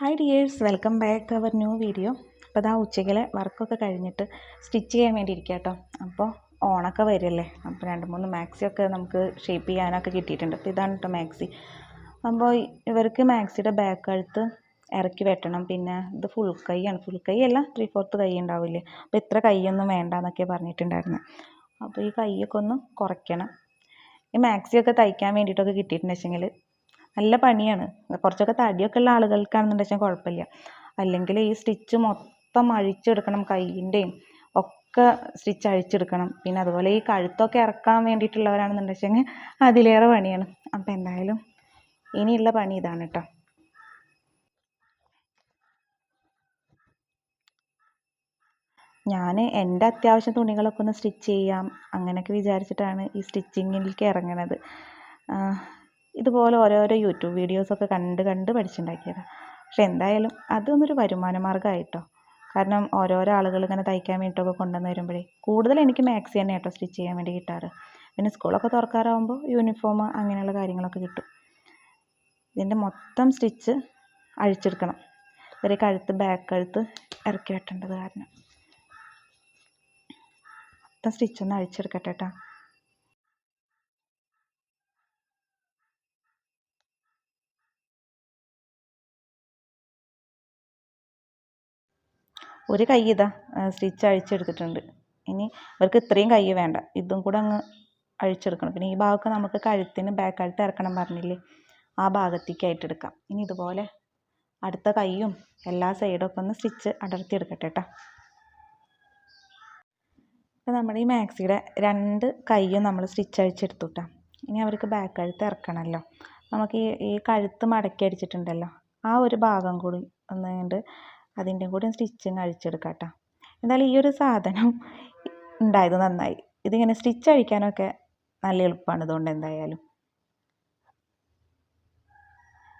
Hi dears welcome back to our new video അപ്പോൾ അതാ ഉച്ചയ്ക്കിലെ വർക്കൊക്കെ കഴിഞ്ഞിട്ട് സ്റ്റിച്ച് ചെയ്യാൻ വേണ്ടി ഇരിക്കുക കേട്ടോ അപ്പോൾ ഓണൊക്കെ വരുമല്ലേ അപ്പോൾ രണ്ട് മൂന്ന് മാക്സിയൊക്കെ നമുക്ക് ഷേപ്പ് ചെയ്യാനൊക്കെ കിട്ടിയിട്ടുണ്ട്. അപ്പോൾ ഇതാണ് കേട്ടോ മാക്സി അപ്പോൾ ഇവർക്ക് മാക്സിയുടെ ബാക്ക് കഴുത്ത് ഇറക്കി വെട്ടണം. പിന്നെ ഇത് ഫുൾ കൈയാണ്. ഫുൾ കൈ അല്ല ത്രീ ഫോർത്ത് കൈ ഉണ്ടാവില്ലേ? അപ്പോൾ ഇത്ര കൈയൊന്നും വേണ്ട എന്നൊക്കെ പറഞ്ഞിട്ടുണ്ടായിരുന്നു. അപ്പോൾ ഈ കൈയൊക്കെ ഒന്ന് കുറയ്ക്കണം. ഈ മാക്സിയൊക്കെ തയ്ക്കാൻ വേണ്ടിയിട്ടൊക്കെ കിട്ടിയിട്ടുണ്ടെന്ന് വെച്ചെങ്കിൽ നല്ല പണിയാണ്. കുറച്ചൊക്കെ തടിയൊക്കെ ഉള്ള ആളുകൾക്കാണെന്നുണ്ടെച്ചാൽ കുഴപ്പമില്ല. അല്ലെങ്കിൽ ഈ സ്റ്റിച്ച് മൊത്തം അഴിച്ചെടുക്കണം കൈയിന്റെയും ഒക്കെ സ്റ്റിച്ച് അഴിച്ചെടുക്കണം. പിന്നെ അതുപോലെ ഈ കഴുത്തൊക്കെ ഇറക്കാൻ വേണ്ടിയിട്ടുള്ളവരാണെന്നുണ്ടെച്ചെങ്കിൽ അതിലേറെ പണിയാണ്. അപ്പോൾ എന്തായാലും ഇനിയുള്ള പണി ഇതാണ് കേട്ടോ. ഞാൻ എന്റെ അത്യാവശ്യം തുണികളൊക്കെ ഒന്ന് സ്റ്റിച്ച് ചെയ്യാം അങ്ങനെയൊക്കെ വിചാരിച്ചിട്ടാണ് ഈ സ്റ്റിച്ചിങ്ങിലേക്ക് ഇറങ്ങണത്. ഇതുപോലെ ഓരോരോ യൂട്യൂബ് വീഡിയോസൊക്കെ കണ്ട് കണ്ട് പഠിച്ചുണ്ടാക്കിയതാണ് പക്ഷെ എന്തായാലും അതൊന്നൊരു വരുമാന മാർഗമായിട്ടോ കാരണം ഓരോരോ ആളുകൾ ഇങ്ങനെ തയ്ക്കാൻ വേണ്ടിയിട്ടൊക്കെ കൊണ്ടുവന്ന് വരുമ്പോഴേ കൂടുതൽ എനിക്ക് മാക്സി തന്നെ കേട്ടോ സ്റ്റിച്ച് ചെയ്യാൻ വേണ്ടി കിട്ടാറ്. പിന്നെ സ്കൂളൊക്കെ തുറക്കാറാകുമ്പോൾ യൂണിഫോം അങ്ങനെയുള്ള കാര്യങ്ങളൊക്കെ കിട്ടും. ഇതിന്റെ മൊത്തം സ്റ്റിച്ച് അഴിച്ചെടുക്കണം. ഇവരെ കഴുത്ത് ബാക്ക് കഴുത്ത് ഇറക്കി വെട്ടേണ്ടത് കാരണം. മൊത്തം സ്റ്റിച്ചൊന്ന് അഴിച്ചെടുക്കട്ടെ കേട്ടോ ഒരു കൈ ഇതാ സ്റ്റിച്ച് അഴിച്ചെടുത്തിട്ടുണ്ട്. ഇനി അവർക്ക് ഇത്രയും കൈ വേണ്ട. ഇതും കൂടെ അങ്ങ് അഴിച്ചെടുക്കണം. പിന്നെ ഈ ഭാഗമൊക്കെ നമുക്ക് കഴുത്തിന് ബാക്ക് കഴുത്ത് ഇറക്കണം പറഞ്ഞില്ലേ? ആ ഭാഗത്തേക്കായിട്ട് എടുക്കാം. ഇനി ഇതുപോലെ അടുത്ത കൈയും എല്ലാ സൈഡൊക്കെ ഒന്ന് സ്റ്റിച്ച് അടർത്തി എടുക്കട്ടെ കേട്ടോ അപ്പോൾ നമ്മുടെ ഈ മാക്സിയുടെ രണ്ട് കൈയും നമ്മൾ സ്റ്റിച്ച് അഴിച്ചെടുത്തു കേട്ടോ ഇനി അവർക്ക് ബാക്ക് കഴുത്ത് ഇറക്കണമല്ലോ. നമുക്ക് ഈ ഈ കഴുത്ത് മടക്കി അടിച്ചിട്ടുണ്ടല്ലോ. ആ ഒരു ഭാഗം കൂടി ഒന്നുകൊണ്ട് അതിന്റെ കൂടെ സ്റ്റിച്ചിങ് അഴിച്ചെടുക്കാം കേട്ടോ എന്തായാലും ഈ ഒരു സാധനം ഉണ്ടായത് നന്നായി. ഇതിങ്ങനെ സ്റ്റിച്ച് അഴിക്കാനൊക്കെ നല്ല എളുപ്പമാണ് ഇതുകൊണ്ട് എന്തായാലും.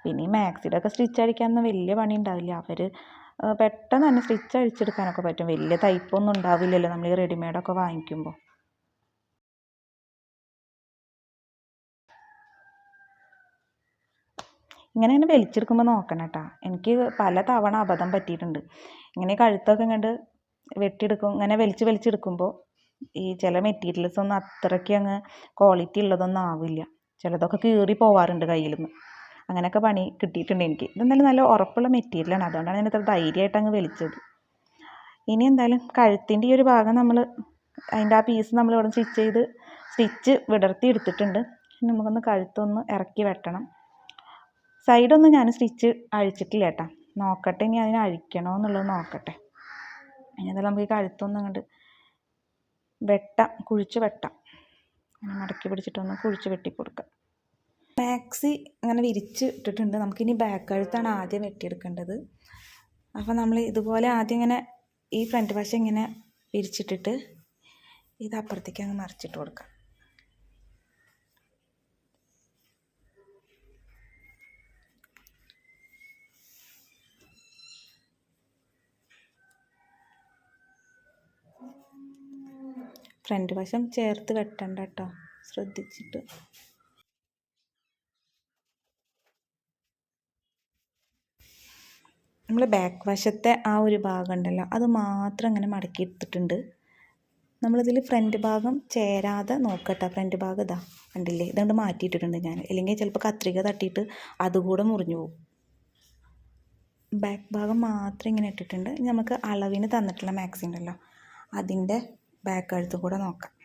പിന്നെ ഈ മാക്സിയുടെ സ്റ്റിച്ച് അഴിക്കാനൊന്നും വലിയ പണി ഉണ്ടാവില്ല. അവർ പെട്ടെന്ന് തന്നെ സ്റ്റിച്ച് അഴിച്ചെടുക്കാനൊക്കെ പറ്റും. വലിയ തയ്പ്പൊന്നും ഉണ്ടാവില്ലല്ലോ നമ്മൾ ഈ റെഡിമെയ്ഡൊക്കെ വാങ്ങിക്കുമ്പോൾ ഇങ്ങനെ ഇങ്ങനെ വലിച്ചെടുക്കുമ്പോൾ നോക്കണം കേട്ടോ. എനിക്ക് പല തവണ അബദ്ധം പറ്റിയിട്ടുണ്ട്. ഇങ്ങനെ കഴുത്തൊക്കെ ഇങ്ങോട്ട് വെട്ടിയെടുക്കും ഇങ്ങനെ വലിച്ച് വലിച്ചെടുക്കുമ്പോൾ ഈ ചില മെറ്റീരിയൽസ് ഒന്നും അത്രയ്ക്ക് അങ്ങ് ക്വാളിറ്റി ഉള്ളതൊന്നും ആവില്ല. ചിലതൊക്കെ കീറി പോവാറുണ്ട് കയ്യിൽ നിന്ന് അങ്ങനെയൊക്കെ പണി കിട്ടിയിട്ടുണ്ട് എനിക്ക്. ഇതെന്തായാലും നല്ല ഉറപ്പുള്ള മെറ്റീരിയലാണ് അതുകൊണ്ടാണ് ഞാൻ ഇത്ര ധൈര്യമായിട്ട് അങ്ങ് വലിച്ചത്. ഇനി എന്തായാലും കഴുത്തിന്റെ ഈ ഒരു ഭാഗം നമ്മൾ അതിന്റെ ആ പീസ് നമ്മൾ ഇവിടെ സ്റ്റിച്ച് ചെയ്ത് സ്റ്റിച്ച് വിടർത്തി എടുത്തിട്ടുണ്ട്. നമുക്കൊന്ന് കഴുത്തൊന്ന് ഇറക്കി വെട്ടണം. സൈഡൊന്നും ഞാൻ സ്റ്റിച്ച് അഴിച്ചിട്ടില്ല കേട്ടോ. നോക്കട്ടെ ഇനി അതിന് അഴിക്കണോ എന്നുള്ളത് നോക്കട്ടെ. ഇനി എന്തായാലും നമുക്ക് ഈ കഴുത്തൊന്നും അങ്ങോട്ട് വെട്ടാം കുഴിച്ച് വെട്ടാം. മടക്കി പിടിച്ചിട്ടൊന്ന് കുഴിച്ച് വെട്ടി കൊടുക്കാം. മാക്സി അങ്ങനെ വിരിച്ച് ഇട്ടിട്ടുണ്ട്. നമുക്കിനി ബാക്ക് കഴുത്താണ് ആദ്യം വെട്ടിയെടുക്കേണ്ടത്. അപ്പോൾ നമ്മൾ ഇതുപോലെ ആദ്യം ഇങ്ങനെ ഈ ഫ്രണ്ട് വശം ഇങ്ങനെ വിരിച്ചിട്ടിട്ട് ഇത് അപ്പുറത്തേക്ക് അങ്ങ് മറിച്ചിട്ട് കൊടുക്കാം. ഫ്രണ്ട് വശം ചേർത്ത് വെട്ടണ്ട കേട്ടോ ശ്രദ്ധിച്ചിട്ട്. നമ്മൾ ബാക്ക് വശത്തെ ആ ഒരു ഭാഗം ഉണ്ടല്ലോ അത് മാത്രം അങ്ങനെ മടക്കി എടുത്തിട്ടുണ്ട്. നമ്മളിതിൽ ഫ്രണ്ട് ഭാഗം ചേരാതെ നോക്കട്ടെ. ഫ്രണ്ട് ഭാഗം ഇതാ കണ്ടില്ലേ? ഇതുകൊണ്ട് മാറ്റിയിട്ടിട്ടുണ്ട് ഞാൻ ഇല്ലെങ്കിൽ ചിലപ്പോൾ കത്രിക തട്ടിയിട്ട് അതുകൂടെ മുറിഞ്ഞു പോകും. ബാക്ക് ഭാഗം മാത്രം ഇങ്ങനെ ഇട്ടിട്ടുണ്ട്. നമുക്ക് അളവിന് തന്നിട്ടുള്ള മാക്സി ഉണ്ടല്ലോ അതിന്റെ ബാക്ക് കഴുത്ത് കൂടെ നോക്കാം.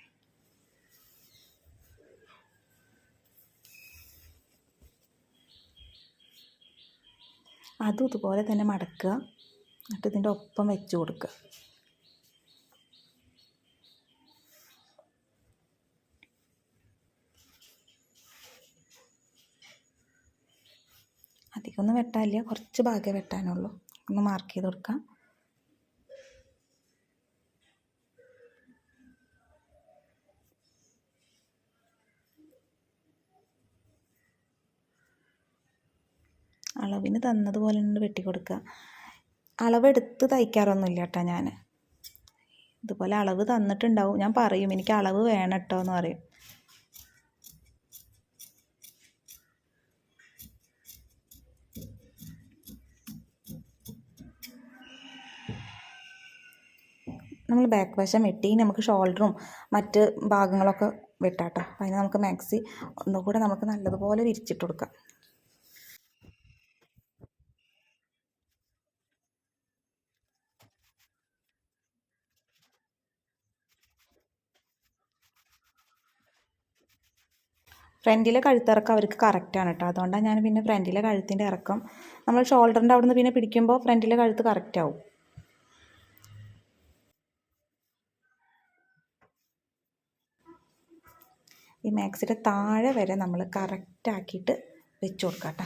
അതും ഇതുപോലെ തന്നെ മടക്കുക. എന്നിട്ട് ഇതിന്റെ ഒപ്പം വെച്ച് കൊടുക്കുക. അധികമൊന്നും വെട്ടാനില്ല. കുറച്ച് ഭാഗമേ വെട്ടാനുള്ളൂ. ഒന്ന് മാർക്ക് ചെയ്ത് കൊടുക്കാം. അളവിന് തന്നതുപോലെ തന്നെ വെട്ടി കൊടുക്കുക. അളവെടുത്ത് തയ്ക്കാറൊന്നുമില്ല കേട്ടോ ഞാൻ. ഇതുപോലെ അളവ് തന്നിട്ടുണ്ടാവും. ഞാൻ പറയും എനിക്ക് അളവ് വേണം കേട്ടോ എന്ന് പറയും. നമ്മൾ ബാക്ക് വശം വെട്ടി നമുക്ക് ഷോൾഡറും മറ്റ് ഭാഗങ്ങളൊക്കെ വെട്ടാട്ടോ. അതിന് നമുക്ക് മാക്സി ഒന്നുകൂടെ നമുക്ക് നല്ലതുപോലെ വിരിച്ചിട്ട് കൊടുക്കാം. ഫ്രണ്ടിലെ കഴുത്തിറക്കം അവർക്ക് കറക്റ്റാണ് കേട്ടോ അതുകൊണ്ടാണ് ഞാൻ പിന്നെ ഫ്രണ്ടിലെ കഴുത്തിന്റെ ഇറക്കം നമ്മൾ ഷോൾഡറിന്റെ അവിടെ നിന്ന് പിന്നെ പിടിക്കുമ്പോൾ ഫ്രണ്ടിലെ കഴുത്ത് കറക്റ്റ് ആവും. ഈ മാക്സിന്റെ താഴെ വരെ നമ്മൾ കറക്റ്റാക്കിയിട്ട് വെച്ച് കൊടുക്കാം കേട്ടോ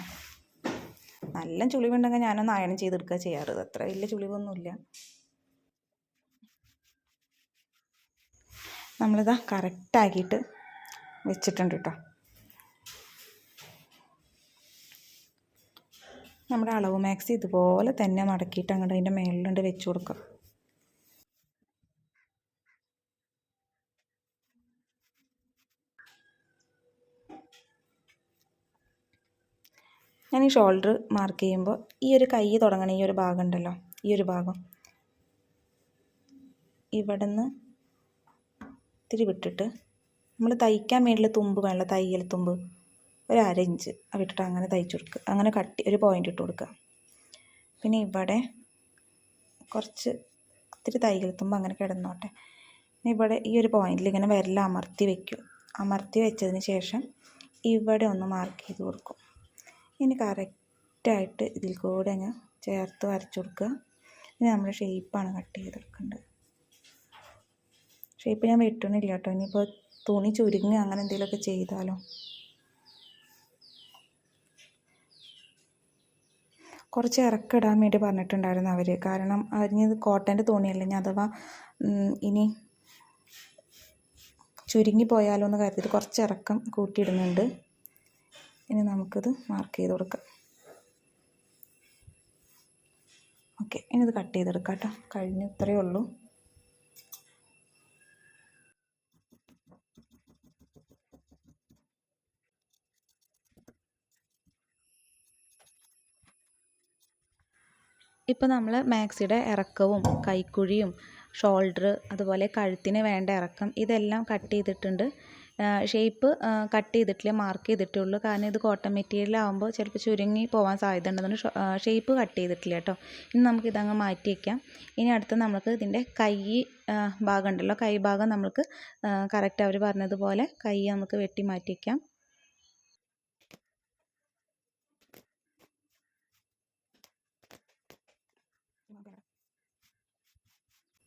നല്ല ചുളിവുണ്ടെങ്കിൽ ഞാനൊന്ന് അയൺ ചെയ്തെടുക്കുക ചെയ്യാറ്. അത്ര വലിയ ചുളിവൊന്നുമില്ല. നമ്മളിതാ കറക്റ്റാക്കിയിട്ട് വെച്ചിട്ടുണ്ട് കേട്ടോ നമ്മുടെ അളവ് മാക്സ് ഇതുപോലെ തന്നെ മടക്കിയിട്ട് അങ്ങോട്ട് അതിന്റെ മേളിലുണ്ട് വെച്ച് കൊടുക്കുക. ഞാൻ ഈ ഷോൾഡർ മാർക്ക് ചെയ്യുമ്പോൾ ഈ ഒരു കൈ തുടങ്ങണ ഈ ഒരു ഭാഗം ഉണ്ടല്ലോ ഈ ഒരു ഭാഗം. ഇവിടെ നിന്ന് ഇത്തിരി വിട്ടിട്ട് നമ്മൾ തയ്ക്കാൻ വേണ്ടിയുള്ള തുമ്പ് വേണമല്ലോ തയ്യൽ തുമ്പ്. ഒരു അര ഇഞ്ച് വിട്ടിട്ട് അങ്ങനെ തയ്ച്ചു കൊടുക്കുക. അങ്ങനെ കട്ടി ഒരു പോയിന്റ് ഇട്ട് കൊടുക്കുക. പിന്നെ ഇവിടെ കുറച്ച് ഒത്തിരി തൈകൾ തുമ്പ് അങ്ങനെ കിടന്നോട്ടെ. പിന്നെ ഇവിടെ ഈ ഒരു പോയിന്റിൽ ഇങ്ങനെ വിരൽ അമർത്തി വെക്കും. അമർത്തി വെച്ചതിന് ശേഷം ഇവിടെ ഒന്ന് മാർക്ക് ചെയ്ത് കൊടുക്കും. ഇനി കറക്റ്റായിട്ട് ഇതിൽ കൂടെ അങ്ങ് ചേർത്ത് വരച്ചു കൊടുക്കുക. ഇനി നമ്മുടെ ഷേപ്പാണ് കട്ട് ചെയ്തെടുക്കേണ്ടത് ഷേപ്പ് ഞാൻ വെട്ടണില്ല കേട്ടോ. ഇനിയിപ്പോൾ തുണി ചുരുങ്ങി അങ്ങനെ എന്തെങ്കിലുമൊക്കെ ചെയ്താലോ? കുറച്ച് ഇറക്കിടാൻ വേണ്ടി പറഞ്ഞിട്ടുണ്ടായിരുന്നു അവർ കാരണം അതിന് കോട്ടന്റെ തുണിയല്ല ഇനി അഥവാ ഇനി ചുരുങ്ങി പോയാലോ എന്ന് കരുതിയിട്ട് കുറച്ച് ഇറക്കം കൂട്ടിയിടുന്നുണ്ട്. ഇനി നമുക്കിത് മാർക്ക് ചെയ്ത് കൊടുക്കാം. ഓക്കെ ഇനി ഇത് കട്ട് ചെയ്തെടുക്കാം കേട്ടോ. കഴിഞ്ഞു ഇത്രയേ ഉള്ളൂ. ഇപ്പോൾ നമ്മൾ മാക്സിയുടെ ഇറക്കവും കൈക്കുഴിയും ഷോൾഡർ അതുപോലെ കഴുത്തിന് വേണ്ട ഇറക്കം ഇതെല്ലാം കട്ട് ചെയ്തിട്ടുണ്ട്. ഷേപ്പ് കട്ട് ചെയ്തിട്ടില്ല മാർക്ക് ചെയ്തിട്ടുള്ളൂ കാരണം ഇത് കോട്ടൺ മെറ്റീരിയൽ ആകുമ്പോൾ ചിലപ്പോൾ ചുരുങ്ങി പോകാൻ സാധ്യത ഉണ്ടെന്നുണ്ട് ഷേപ്പ് കട്ട് ചെയ്തിട്ടില്ല കേട്ടോ. ഇനി നമുക്ക് ഇതങ്ങ് മാറ്റി വയ്ക്കാം ഇനി അടുത്ത് നമുക്ക് ഇതിന്റെ കൈ ഭാഗം ഉണ്ടല്ലോ. കൈ ഭാഗം നമുക്ക് കറക്റ്റ് അവർ പറഞ്ഞതുപോലെ കൈ നമുക്ക് വെട്ടി മാറ്റി വയ്ക്കാം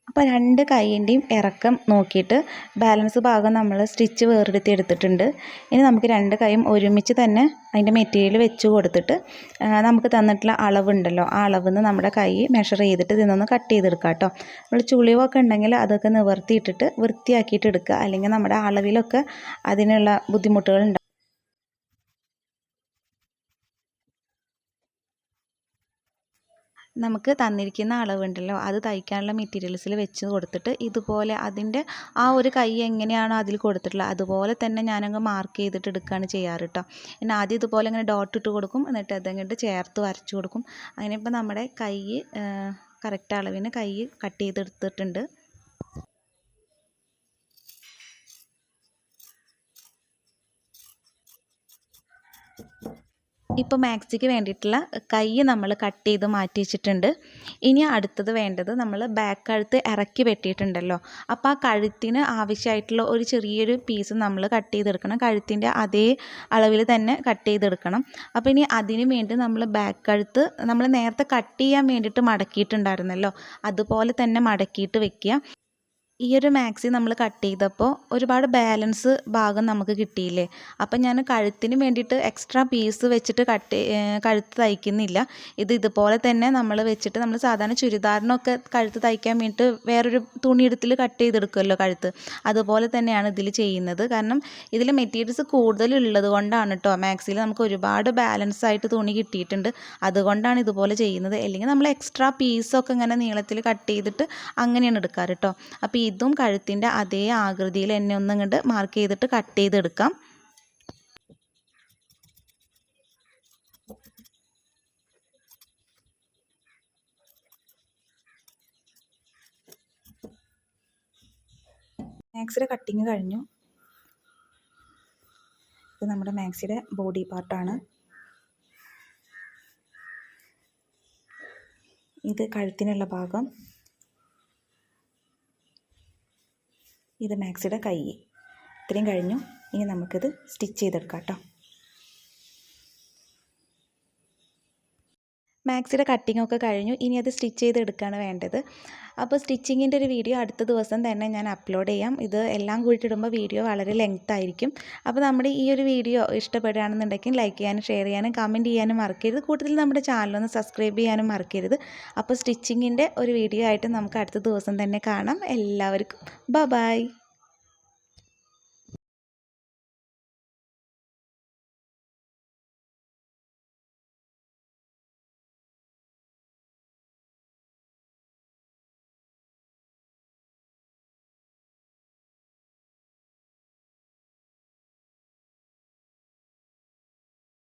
അപ്പോൾ രണ്ട് കൈയിന്റെയും ഇറക്കം നോക്കിയിട്ട് ബാലൻസ് ഭാഗം നമ്മൾ സ്റ്റിച്ച് വേറെടുത്ത് എടുത്തിട്ടുണ്ട്. ഇനി നമുക്ക് രണ്ട് കൈയും ഒരുമിച്ച് തന്നെ അതിന്റെ മെറ്റീരിയൽ വെച്ച് കൊടുത്തിട്ട് നമുക്ക് തന്നിട്ടുള്ള അളവുണ്ടല്ലോ ആ അളവിൽ നമ്മുടെ കൈ മെഷർ ചെയ്തിട്ട് ഇതിനൊന്ന് കട്ട് ചെയ്തെടുക്കുക കേട്ടോ. നമ്മൾ ചുളിവൊക്കെ ഉണ്ടെങ്കിൽ അതൊക്കെ നിവർത്തിയിട്ടിട്ട് വൃത്തിയാക്കിയിട്ട് എടുക്കുക. അല്ലെങ്കിൽ നമ്മുടെ അളവിലൊക്കെ അതിനുള്ള ബുദ്ധിമുട്ടുകൾ നമുക്ക് തന്നിരിക്കുന്ന അളവുണ്ടല്ലോ അത് തയ്ക്കാനുള്ള മെറ്റീരിയൽസിൽ വെച്ച് കൊടുത്തിട്ട് ഇതുപോലെ അതിന്റെ ആ ഒരു കൈ എങ്ങനെയാണോ അതിൽ കൊടുത്തിട്ടുള്ളത് അതുപോലെ തന്നെ ഞാനങ്ങ് മാർക്ക് ചെയ്തിട്ട് എടുക്കുകയാണ് ചെയ്യാറ് കേട്ടോ പിന്നെ ആദ്യം ഇതുപോലെ ഇങ്ങനെ ഡോട്ട് ഇട്ട് കൊടുക്കും എന്നിട്ട് അതങ്ങോട്ട് ചേർത്ത് വരച്ചു കൊടുക്കും. അങ്ങനെ ഇപ്പോൾ നമ്മുടെ കൈ കറക്റ്റ് അളവിന് കൈ കട്ട് ചെയ്തെടുത്തിട്ടുണ്ട്. ഇപ്പോൾ മാക്സിക്ക് വേണ്ടിയിട്ടുള്ള കൈ നമ്മൾ കട്ട് ചെയ്ത് മാറ്റി വെച്ചിട്ടുണ്ട് ഇനി അടുത്തത് വേണ്ടത് നമ്മൾ ബാക്ക് കഴുത്ത് ഇറക്കി വെട്ടിയിട്ടുണ്ടല്ലോ. അപ്പോൾ ആ കഴുത്തിന് ആവശ്യമായിട്ടുള്ള ഒരു ചെറിയൊരു പീസ് നമ്മൾ കട്ട് ചെയ്തെടുക്കണം. കഴുത്തിന്റെ അതേ അളവിൽ തന്നെ കട്ട് ചെയ്തെടുക്കണം. അപ്പോൾ ഇനി അതിന് വേണ്ടി നമ്മൾ ബാക്ക് കഴുത്ത് നമ്മൾ നേരത്തെ കട്ട് ചെയ്യാൻ വേണ്ടിയിട്ട് മടക്കിയിട്ടുണ്ടായിരുന്നല്ലോ. അതുപോലെ തന്നെ മടക്കിയിട്ട് വെക്കുക. ഈ ഒരു മാക്സി നമ്മൾ കട്ട് ചെയ്തപ്പോൾ ഒരുപാട് ബാലൻസ് ഭാഗം നമുക്ക് കിട്ടിയില്ലേ? അപ്പം ഞാൻ കഴുത്തിന് വേണ്ടിയിട്ട് എക്സ്ട്രാ പീസ് വെച്ചിട്ട് കട്ട് കഴുത്ത് തയ്ക്കുന്നില്ല. ഇത് ഇതുപോലെ തന്നെ നമ്മൾ വെച്ചിട്ട് നമ്മൾ സാധാരണ ചുരിദാറിനൊക്കെ കഴുത്ത് തയ്ക്കാൻ വേണ്ടിയിട്ട് വേറൊരു തുണിയെടുത്തിൽ കട്ട് ചെയ്തെടുക്കുമല്ലോ കഴുത്ത്. അതുപോലെ തന്നെയാണ് ഇതിൽ ചെയ്യുന്നത്. കാരണം ഇതിൽ മെറ്റീരിയൽസ് കൂടുതലുള്ളത് കൊണ്ടാണ് കേട്ടോ മാക്സിയിൽ നമുക്ക് ഒരുപാട് ബാലൻസ് ആയിട്ട് തുണി കിട്ടിയിട്ടുണ്ട്. അതുകൊണ്ടാണ് ഇതുപോലെ ചെയ്യുന്നത്. അല്ലെങ്കിൽ നമ്മൾ എക്സ്ട്രാ പീസൊക്കെ ഇങ്ങനെ നീളത്തിൽ കട്ട് ചെയ്തിട്ട് അങ്ങനെയാണ് എടുക്കാറ് കേട്ടോ അപ്പോൾ ഇതും കഴുത്തിന്റെ അതേ ആകൃതിയിൽ എന്നെ ഒന്നും ഇങ്ങോട്ട് മാർക്ക് ചെയ്തിട്ട് കട്ട് ചെയ്തെടുക്കാം. മാക്സിയുടെ കട്ടിങ് കഴിഞ്ഞു. ഇത് നമ്മുടെ മാക്സിയുടെ ബോഡി പാർട്ടാണ് ഇത് കഴുത്തിനുള്ള ഭാഗം. ഇത് മാക്സിയുടെ കൈ. ഇത്രയും കഴിഞ്ഞു. ഇനി നമുക്കിത് സ്റ്റിച്ച് ചെയ്തെടുക്കാം കേട്ടോ. മാക്സിയുടെ കട്ടിംഗ് ഒക്കെ കഴിഞ്ഞു. ഇനി അത് സ്റ്റിച്ച് ചെയ്തെടുക്കുകയാണ് വേണ്ടത്. അപ്പോൾ സ്റ്റിച്ചിങ്ങിന്റെ ഒരു വീഡിയോ അടുത്ത ദിവസം തന്നെ ഞാൻ അപ്ലോഡ് ചെയ്യാം. ഇത് എല്ലാം കൂട്ടിയിടുമ്പോൾ വീഡിയോ വളരെ ലെങ്ത് ആയിരിക്കും. അപ്പോൾ നമ്മുടെ ഈ ഒരു വീഡിയോ ഇഷ്ടപ്പെടുകയാണെന്നുണ്ടെങ്കിൽ ലൈക്ക് ചെയ്യാനും ഷെയർ ചെയ്യാനും കമന്റ് ചെയ്യാനും മറക്കരുത്. കൂടുതൽ നമ്മുടെ ചാനലൊന്ന് സബ്സ്ക്രൈബ് ചെയ്യാനും മറക്കരുത്. അപ്പോൾ സ്റ്റിച്ചിങ്ങിന്റെ ഒരു വീഡിയോ ആയിട്ട് നമുക്ക് അടുത്ത ദിവസം തന്നെ കാണാം. എല്ലാവർക്കും. ബ ബായ്